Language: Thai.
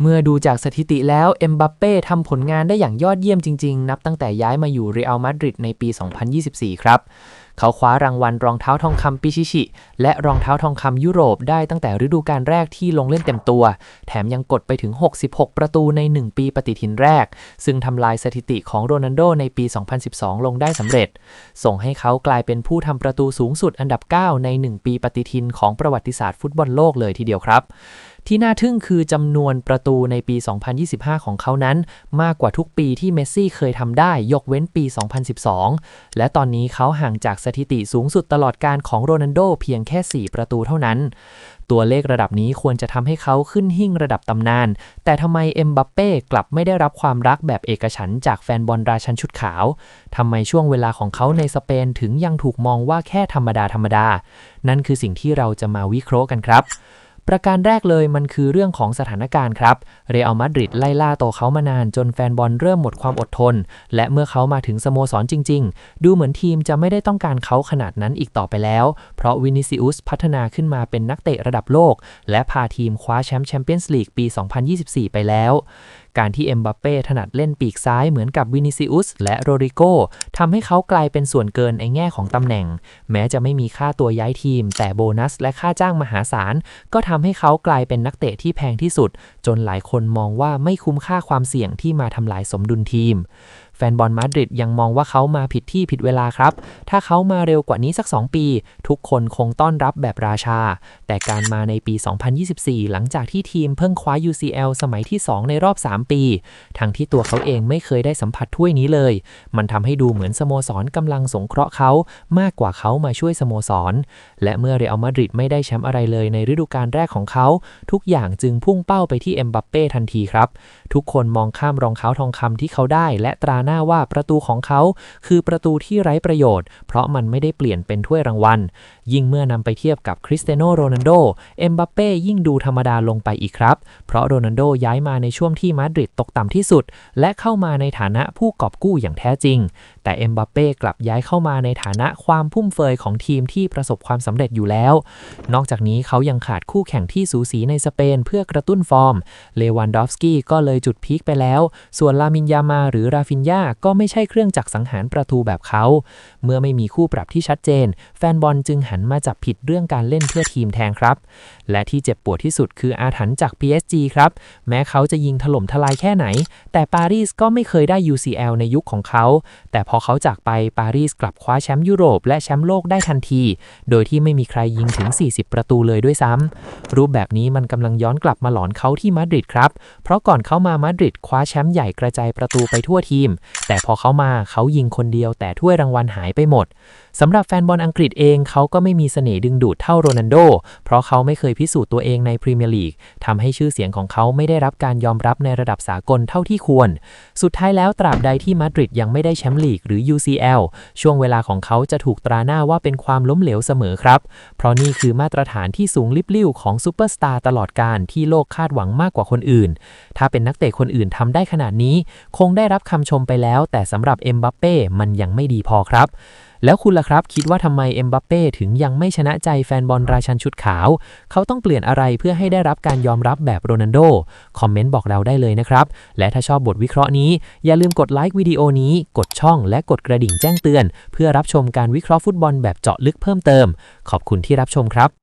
เมื่อดูจากสถิติแล้วเอ็มบัปเป้ทำผลงานได้อย่างยอดเยี่ยมจริง ๆ นับตั้งแต่ย้ายมาอยู่เรอัลมาดริดในปี 2024 ครับ เขาคว้ารางวัลรองเท้าทองคำปิชิชิ และรองเท้าทองคำยุโรปได้ตั้งแต่ฤดูกาลแรกที่ลงเล่นเต็มตัว แถมยังกดไปถึง 66 ประตูใน 1 ปีปฏิทินแรก ซึ่งทำลายสถิติของโรนัลโดในปี 2012 ลงได้สำเร็จ ส่งให้เขากลายเป็นผู้ทำประตูสูงสุดอันดับ 9 ใน 1 ปีปฏิทินของประวัติศาสตร์ฟุตบอลโลกเลยทีเดียวครับที่น่าทึ่งคือจำนวนประตูในปี 2025 ของเขานั้น มากกว่าทุกปีที่เมสซี่เคยทำได้ยกเว้นปี 2012 และตอนนี้เขาห่างจากสถิติสูงสุดตลอดการของโรนันโดเพียงแค่ 4 ประตูเท่านั้น ตัวเลขระดับนี้ควรจะทำให้เขาขึ้นหิ่งระดับตำนาน แต่ทำไมเอ็มบัปเป้กลับไม่ได้รับความรักแบบเอกฉันจากแฟนบอลราชันชุดขาวทำไมช่วงเวลาของเขาในสเปนถึงยังถูกมองว่าแค่ธรรมดาธรรมดา นั่นคือสิ่งที่เราจะมาวิเคราะห์กันครับ ประการแรกเลยมันคือเรื่องของสถานการณ์ครับ เรอัลมาดริดไล่ล่าตัวเขามานานจนแฟนบอลเริ่มหมดความอดทน และเมื่อเขามาถึงสโมสรจริง ๆ ดูเหมือนทีมจะไม่ได้ต้องการเขาขนาดนั้นอีกต่อไปแล้ว เพราะวินิซิอุสพัฒนาขึ้นมาเป็นนักเตะระดับโลก และพาทีมคว้าแชมป์แชมเปี้ยนส์ลีกปี 2024 ไปแล้วการที่เอ็มบัปเป้ถนัดเล่นปีกซ้ายเหมือนกับวินิซิอุสและโรริโกทำให้เขากลายเป็นส่วนเกินในแง่ของตำแหน่ง แม้จะไม่มีค่าตัวย้ายทีม แต่โบนัสและค่าจ้างมหาศาล ก็ทำให้เขากลายเป็นนักเตะที่แพงที่สุด จนหลายคนมองว่าไม่คุ้มค่าความเสี่ยงที่มาทำลายสมดุลทีม แฟนบอลมาดริดยังมองว่าเขามาผิดที่ผิดเวลาครับ ถ้าเขามาเร็วกว่านี้สัก 2 ปี ทุกคนคงต้อนรับแบบราชา แต่การมาในปี 2024 หลังจากที่ทีมเพิ่งคว้า UCL สมัยที่ 2 ในรอบ 3 ปี ทั้งที่ตัวเขาเองไม่เคยได้สัมผัสถ้วยนี้เลย มันทำให้ดูเหมือนสโมสรกำลังสงเคราะห์เขามากกว่าเขามาช่วยสโมสร และเมื่อเรอัลมาดริดไม่ได้แชมป์อะไรเลยในฤดูกาลแรกของเขา ทุกอย่างจึงพุ่งเป้าไปที่เอ็มบัปเป้ทันทีครับ ทุกคนมองข้ามรองเท้าทองคำที่เขาได้และตราหน้าว่าประตูของเขา คือประตูที่ไร้ประโยชน์ เพราะมันไม่ได้เปลี่ยนเป็นถ้วยรางวัล ยิ่งเมื่อนำไปเทียบกับคริสเตียโนโรนัลโด เอ็มบัปเป้ยิ่งดูธรรมดาลงไปอีกครับ เพราะโรนัลโดย้ายมาในช่วงที่มาดริดตกต่ำที่สุด และเข้ามาในฐานะผู้กอบกู้อย่างแท้จริง แต่เอ็มบัปเป้กลับย้ายเข้ามาในฐานะความพุ่มเฟยของทีมที่ประสบความสำเร็จอยู่แล้ว นอกจากนี้เขายังขาดคู่แข่งที่สูสีในสเปนเพื่อกระตุ้นฟอร์ม เลวันดอฟสกี้ก็เลยจุดพีคไปแล้ว ส่วนลามินยามาหรือราฟินยาก็ไม่ใช่เครื่องจักรสังหารประตูแบบเขา เมื่อไม่มีคู่ปรับที่ชัดเจน แฟนบอลจึงหันมาจับผิดเรื่องการเล่นเพื่อทีมแทนครับ และที่เจ็บปวดที่สุดคืออาถรรพ์จาก PSG ครับ แม้เขาจะยิงถล่มทลายแค่ไหน แต่ปารีสก็ไม่เคยได้ UCL ในยุคของเขา แต่พอเขาจากไปปารีสกลับคว้าแชมป์ยุโรปและแชมป์โลกได้ทันที โดยที่ไม่มีใครยิงถึง 40 ประตูเลยด้วยซ้ำรูปแบบนี้มันกำลังย้อนกลับมาหลอนเขาที่มาดริดครับ เพราะก่อนเขามามาดริดคว้าแชมป์ใหญ่กระจายประตูไปทั่วทีมแต่พอเขามาเขายิงคนเดียวแต่ถ้วยรางวัลหายไปหมดสำหรับแฟนบอลอังกฤษเองเขาก็ไม่มีเสน่ห์ดึงดูดเท่าโรนัลโด เพราะเขาไม่เคยพิสูจน์ตัวเองในพรีเมียร์ลีกทำให้ชื่อเสียงของเขาไม่ได้รับการยอมรับในระดับสากลเท่าที่ควร สุดท้ายแล้วตราบใดที่มาดริดยังไม่ได้แชมป์ลีกหรือ UCL ช่วงเวลาของเขาจะถูกตราหน้าว่าเป็นความล้มเหลวเสมอครับ เพราะนี่คือมาตรฐานที่สูงลิบลิ่วของซูเปอร์สตาร์ตลอดการที่โลกคาดหวังมากกว่าคนอื่น ถ้าเป็นนักเตะคนอื่นทำได้ขนาดนี้ คงได้รับคำชมไปแล้ว แต่สำหรับเอ็มบัปเป้มันยังไม่ดีพอครับ แล้วคุณล่ะครับคิดว่าทำไมเอ็มบัปเป้ถึงยังไม่ชนะใจแฟนบอลราชันชุดขาว เขาต้องเปลี่ยนอะไรเพื่อให้ได้รับการยอมรับแบบโรนัลโด คอมเมนต์บอกเราได้เลยนะครับ และถ้าชอบบทวิเคราะห์นี้ อย่าลืมกดไลค์วิดีโอนี้ กดช่องและกดกระดิ่งแจ้งเตือน เพื่อรับชมการวิเคราะห์ฟุตบอลแบบเจาะลึกเพิ่มเติม ขอบคุณที่รับชมครับ